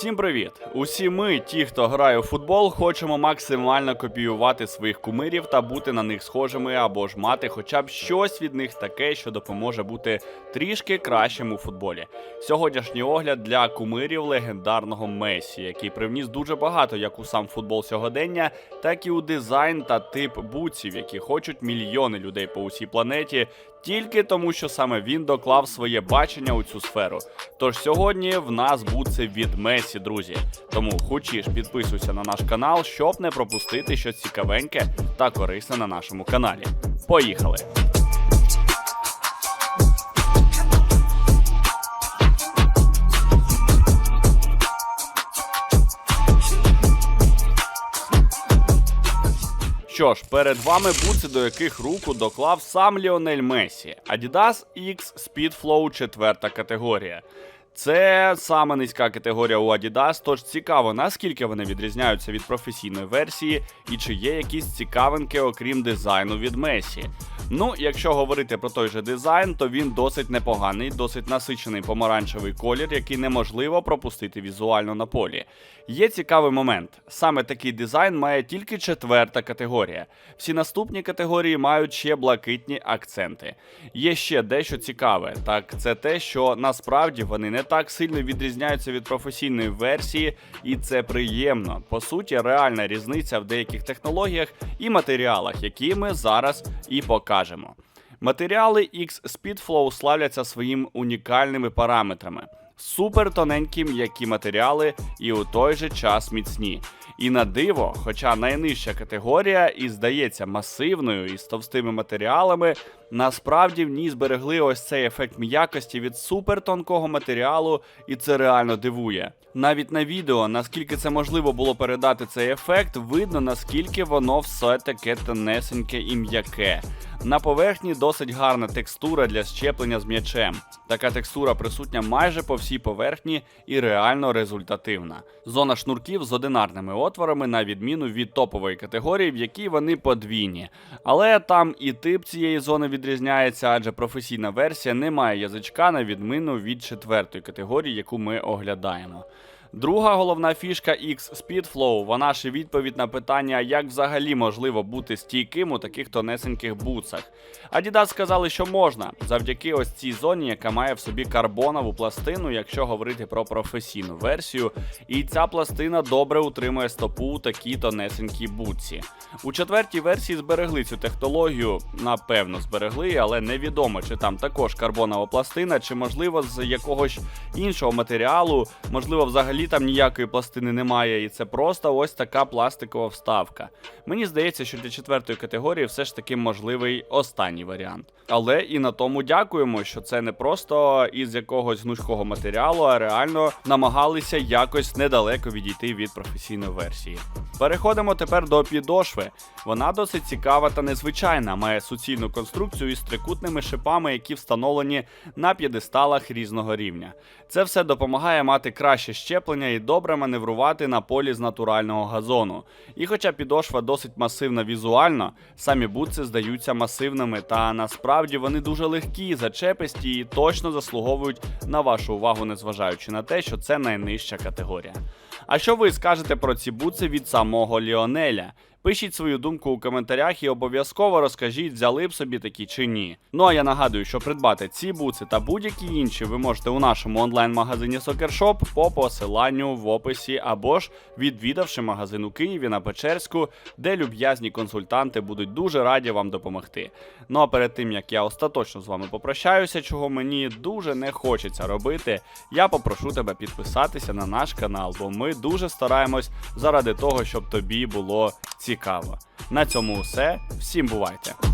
Всім привіт! Усі ми, ті, хто грає у футбол, хочемо максимально копіювати своїх кумирів та бути на них схожими або ж мати хоча б щось від них таке, що допоможе бути трішки кращим у футболі. Сьогоднішній огляд для кумирів легендарного Месі, який привніс дуже багато як у сам футбол сьогодення, так і у дизайн та тип буців, які хочуть мільйони людей по усій планеті. Тільки тому, що саме він доклав своє бачення у цю сферу. Тож сьогодні в нас буце від Месі, друзі. Тому хочеш підписуйся на наш канал, щоб не пропустити щось цікавеньке та корисне на нашому каналі. Поїхали! Що ж, перед вами буці до яких руку доклав сам Ліонель Месі. Adidas X Speedflow 4 категорія. Це саме низька категорія у Adidas, тож цікаво, наскільки вони відрізняються від професійної версії і чи є якісь цікавинки, окрім дизайну від Месі. Ну, якщо говорити про той же дизайн, то він досить непоганий, досить насичений помаранчевий колір, який неможливо пропустити візуально на полі. Є цікавий момент: саме такий дизайн має тільки четверта категорія. Всі наступні категорії мають ще блакитні акценти. Є ще дещо цікаве, так це те, що насправді вони не так сильно відрізняються від професійної версії, і це приємно. По суті, реальна різниця в деяких технологіях і матеріалах, які ми зараз і покажемо. Матеріали X Speedflow славляться своїм унікальними параметрами. Супер тоненькі м'які матеріали і у той же час міцні. І на диво, хоча найнижча категорія і здається масивною і з товстими матеріалами, насправді в ній зберегли ось цей ефект м'якості від супертонкого матеріалу, і це реально дивує. Навіть на відео, наскільки це можливо було передати цей ефект, видно наскільки воно все таке тонесеньке і м'яке. На поверхні досить гарна текстура для щеплення з м'ячем. Така текстура присутня майже по всій поверхні і реально результативна. Зона шнурків з одинарними отворами, на відміну від топової категорії, в якій вони подвійні. Але там і тип цієї зони відрізняється, адже професійна версія не має язичка на відміну від четвертої категорії, яку ми оглядаємо. Друга головна фішка X Speedflow, вона ж відповідь на питання, як взагалі можливо бути стійким у таких тонесеньких бутсах. Adidas сказали, що можна, завдяки ось цій зоні, яка має в собі карбонову пластину, якщо говорити про професійну версію. І ця пластина добре утримує стопу у такій тонесенькій бутсі. У четвертій версії зберегли цю технологію, напевно, зберегли, але невідомо, чи там також карбонова пластина, чи можливо з якогось іншого матеріалу, можливо, взагалі там ніякої пластини немає, і це просто ось така пластикова вставка. Мені здається, що для четвертої категорії все ж таки можливий останній варіант. Але і на тому дякуємо, що це не просто із якогось гнучкого матеріалу, а реально намагалися якось недалеко відійти від професійної версії. Переходимо тепер до підошви. Вона досить цікава та незвичайна, має суцільну конструкцію із трикутними шипами, які встановлені на п'єдесталах різного рівня. Це все допомагає мати краще щеплення і добре маневрувати на полі з натурального газону. І хоча підошва досить масивна візуально, самі бутси здаються масивними, та насправді вони дуже легкі, зачеписті і точно заслуговують на вашу увагу, незважаючи на те, що це найнижча категорія. А що ви скажете про ці бутси від самого Ліонеля? Пишіть свою думку у коментарях і обов'язково розкажіть, взяли б собі такі чи ні. Ну а я нагадую, що придбати ці бутси та будь-які інші ви можете у нашому онлайн-магазині Soccer по посиланню в описі або ж відвідавши магазин у Києві на Печерську, де люб'язні консультанти будуть дуже раді вам допомогти. Ну а перед тим як я остаточно з вами попрощаюся, чого мені дуже не хочеться робити, я попрошу тебе підписатися на наш канал, бо ми дуже стараємось заради того, щоб тобі було цікаво. На цьому все. Всім бувайте!